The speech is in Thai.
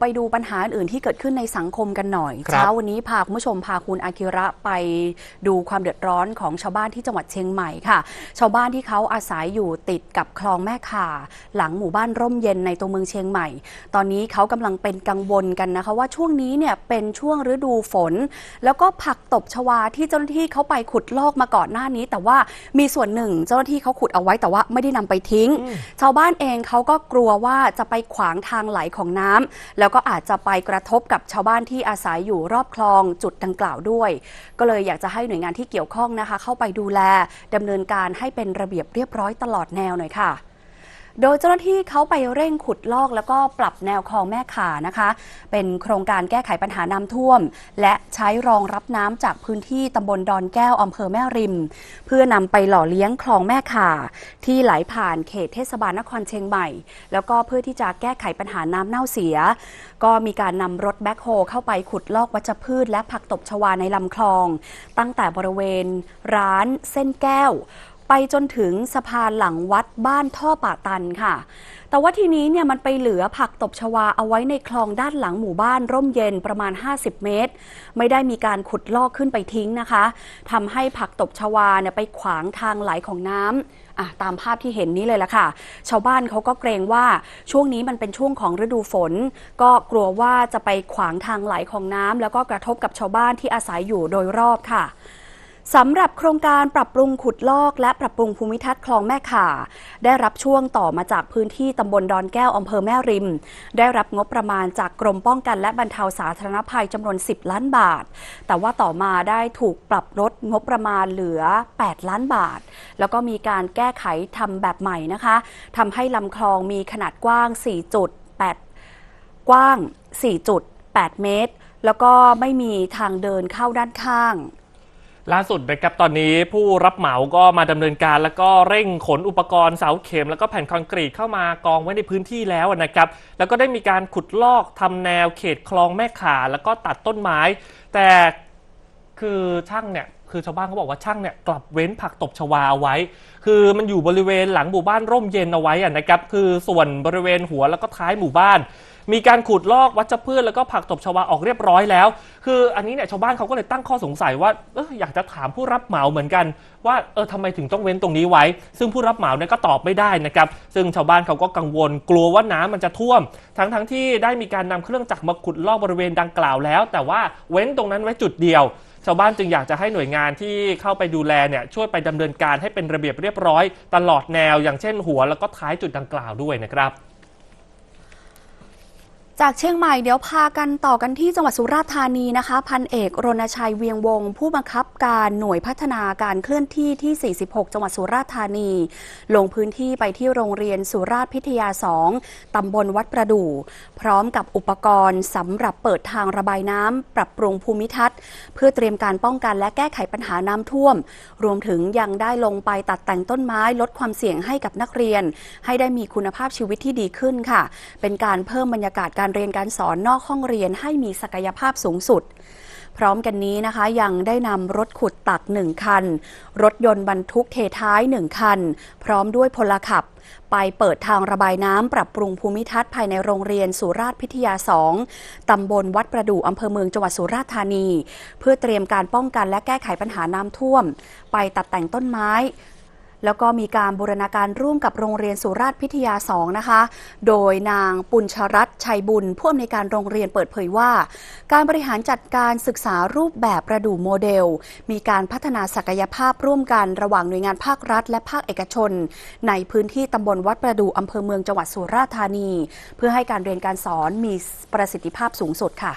ไปดูปัญหาอื่นที่เกิดขึ้นในสังคมกันหน่อยครับเช้าวันนี้พาคุณผู้ชมพาคุณอากิระไปดูความเดือดร้อนของชาวบ้านที่จังหวัดเชียงใหม่ค่ะ ชาวบ้านที่เขาอาศัยอยู่ติดกับคลองแม่ข่า หลังหมู่บ้านร่มเย็นในตัวเมืองเชียงใหม่ ตอนนี้เขากำลังเป็นกังวลกันนะคะ ว่าช่วงนี้เนี่ยเป็นช่วงฤดูฝน แล้วก็ผักตบชวาที่เจ้าหน้าที่เขาไปขุดลอกมาก่อนหน้านี้ แต่ว่ามีส่วนหนึ่งเจ้าหน้าที่เขาขุดเอาไว้แต่ว่าไม่ได้นำไปทิ้ง ชาวบ้านเองเขาก็กลัวว่าจะไปขวางทางไหลของน้ำแล้วก็อาจจะไปกระทบกับชาวบ้านที่อาศัยอยู่รอบคลองจุดดังกล่าวด้วย ก็เลยอยากจะให้หน่วยงานที่เกี่ยวข้องนะคะ เข้าไปดูแลดำเนินการให้เป็นระเบียบเรียบร้อยตลอดแนวหน่อยค่ะ โดยเจ้าหน้าที่เขาไปเร่งขุดลอกแล้วก็ปรับแนวคลองแม่ขานะคะ เป็นโครงการแก้ไขปัญหาน้ำท่วม และใช้รองรับน้ำจากพื้นที่ตำบลดอนแก้วอำเภอแม่ริม เพื่อนำไปหล่อเลี้ยงคลองแม่ข่าที่ไหลผ่านเขตเทศบาลนครเชียงใหม่ แล้วก็เพื่อที่จะแก้ไขปัญหาน้ำเน่าเสีย ก็มีการนำรถแบ็คโฮเข้าไปขุดลอกวัชพืช และผักตบชวาในลำคลอง ตั้งแต่บริเวณร้านเส้นแก้ว ไปจนถึงสะพานหลังวัดบ้านท่อป่าตันค่ะ แต่ว่าทีนี้เนี่ยมันไปเหลือผักตบชวาเอาไว้ในคลองด้านหลังหมู่บ้านร่มเย็นประมาณ 50 เมตร ไม่ได้มีการขุดลอกขึ้นไปทิ้งนะคะทำให้ผักตบชวาเนี่ยไปขวางทางไหลของน้ำอะตามภาพที่เห็นนี้เลยละค่ะ ชาวบ้านเขาก็เกรงว่าช่วงนี้มันเป็นช่วงของฤดูฝน ก็กลัวว่าจะไปขวางทางไหลของน้ำแล้วก็กระทบกับชาวบ้านที่อาศัยอยู่โดยรอบค่ะ สำหรับโครงการปรับปรุงขุดลอก และปรับปรุงภูมิทัศน์คลองแม่ข่า ได้รับช่วงต่อมาจากพื้นที่ตำบลดอนแก้วอำเภอแม่ริม ได้รับงบประมาณจากกรมป้องกันและบรรเทาสาธารณภัยจำนวน 10 ล้านบาท แต่ว่าต่อมาได้ถูกปรับลดงบประมาณเหลือ 8 ล้านบาท แล้วก็มีการแก้ไขทำแบบใหม่นะคะทำให้ลำคลองมีขนาดกว้าง 4.8 กว้าง 4.8 เมตร แล้วก็ไม่มีทางเดินเข้าด้านข้าง ล่าสุดนะครับตอนนี้ผู้รับเหมาก็มาดำเนินการ แล้วก็เร่งขนอุปกรณ์เสาเข็ม แล้วก็แผ่นคอนกรีตเข้ามากองไว้ในพื้นที่แล้วนะครับ แล้วก็ได้มีการขุดลอกทำแนวเขตคลองแม่ข่าแล้วก็ตัดต้นไม้ แต่คือช่างเนี่ยคือชาวบ้านเขาบอกว่าช่างเนี่ยกลับเว้นผักตบชวาเอาไว้ คือมันอยู่บริเวณหลังหมู่บ้านร่มเย็นเอาไว้นะครับคือส่วนบริเวณหัวแล้วก็ท้ายหมู่บ้าน มีการขุดลอกวัชพืชแล้วก็ผักตบชวาออกเรียบร้อยแล้ว คืออันนี้เนี่ยชาวบ้านเขาก็เลยตั้งข้อสงสัยว่าเอออยากจะถามผู้รับเหมาเหมือนกัน ว่าเออทำไมถึงต้องเว้นตรงนี้ไว้ ซึ่งผู้รับเหมาเนี่ยก็ตอบไม่ได้นะครับ ซึ่งชาวบ้านเขาก็กังวลกลัวว่าน้ำมันจะท่วม ทั้งทั้งที่ได้มีการนำเครื่องจักรมาขุดลอกบริเวณดังกล่าวแล้ว แต่ว่าเว้นตรงนั้นไว้จุดเดียวชาวบ้านจึงอยากจะให้หน่วยงานที่เข้าไปดูแลเนี่ยช่วยไปดำเนินการให้เป็นระเบียบเรียบร้อย ตลอดแนวอย่างเช่นหัวแล้วก็ท้ายจุดดังกล่าวด้วยนะครับ จากเชียงใหม่เดี๋ยวพากันต่อกันที่จังหวัดสุราษฎร์ธานีนะคะ พันเอกรณชัยเวียงวงศ์ผู้บังคับการหน่วยพัฒนาการเคลื่อนที่ที่ 46 จังหวัดสุราษฎร์ธานี ลงพื้นที่ไปที่โรงเรียนสุราษฎร์พิทยา 2 ตำบลวัดประดู่ พร้อมกับอุปกรณ์สำหรับเปิดทางระบายน้ำปรับปรุงภูมิทัศน์ เพื่อเตรียมการป้องกันและแก้ไขปัญหาน้ำท่วม รวมถึงยังได้ลงไปตัดแต่งต้นไม้ลดความเสี่ยงให้กับนักเรียน ให้ได้มีคุณภาพชีวิตที่ดีขึ้นค่ะ เป็นการเพิ่มบรรยากาศการเรียนการสอนนอกห้องเรียนให้มีศักยภาพสูงสุด พร้อมกันนี้นะคะยังได้นำรถขุดตักหนึ่งคัน รถยนต์บรรทุกเทท้ายหนึ่งคัน พร้อมด้วยพลขับ ไปเปิดทางระบายน้ำปรับปรุงภูมิทัศน์ภายในโรงเรียนสุราษฎร์พิทยา 2 ตำบลวัดประดู่อำเภอเมืองจังหวัดสุราษฎร์ธานี เพื่อเตรียมการป้องกันและแก้ไขปัญหาน้ำท่วม ไปตัดแต่งต้นไม้ แล้วก็มีการบูรณาการร่วมกับโรงเรียนสุราษฎร์พิทยา 2 นะคะ โดยนางปุญชรัตน์ชัยบุญผู้อำนวยการโรงเรียนเปิดเผยว่า การบริหารจัดการศึกษารูปแบบประดู่โมเดล มีการพัฒนาศักยภาพร่วมกันระหว่างหน่วยงานภาครัฐ และภาคเอกชน ในพื้นที่ตำบลวัดประดู่อำเภอเมืองจังหวัดสุราษฎร์ธานี เพื่อให้การเรียนการสอนมีประสิทธิภาพสูงสุดค่ะ